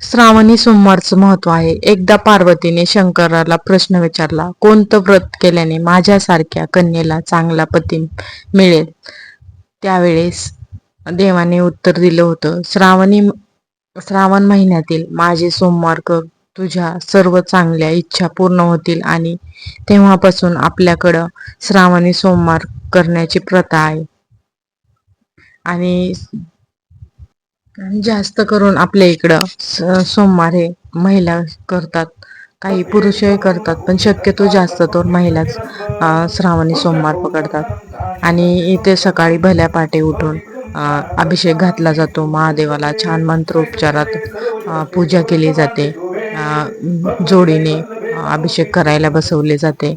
श्रावणी सोमवारचं महत्त्व आहे. एकदा पार्वतीने शंकराला प्रश्न विचारला कोणतं व्रत केल्याने माझ्यासारख्या कन्येला चांगला पती मिळेल? त्यावेळेस देवाने उत्तर दिलं होतं श्रावणी श्रावण महिन्यातील माझे सोमवार कर तुझ्या सर्व चांगल्या इच्छा पूर्ण होतील आणि तेव्हापासून आपल्याकडं श्रावणी सोमवार करण्याची प्रथा आहे. आणि जास्त करून आपल्या इकडं स- सोमवार हे महिला करतात. काही पुरुषही करतात पण शक्यतो जास्त तर महिलाच श्रावणी सोमवार पकडतात. आणि इथे सकाळी भल्या पाटे उठून अभिषेक घातला जातो. महादेवाला छान मंत्रोपचारात पूजा केली जाते. जोडीने अभिषेक करायला बसवले जाते.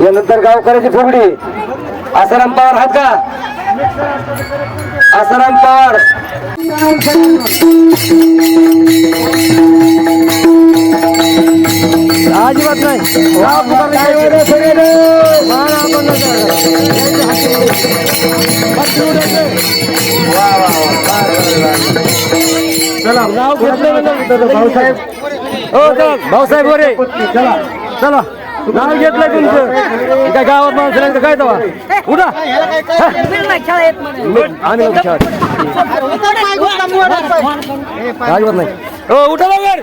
यानंतर गावकऱ्याची फुगडी. आसाराम पवार हात का? आसाराम पवार. भाऊसाहेब हो चला. भाऊसाहेब वरे चला. नाव घेतलंय तुमचं काय गावात माणसं काय तवा उठा आम्ही नाही हो उठा लवकर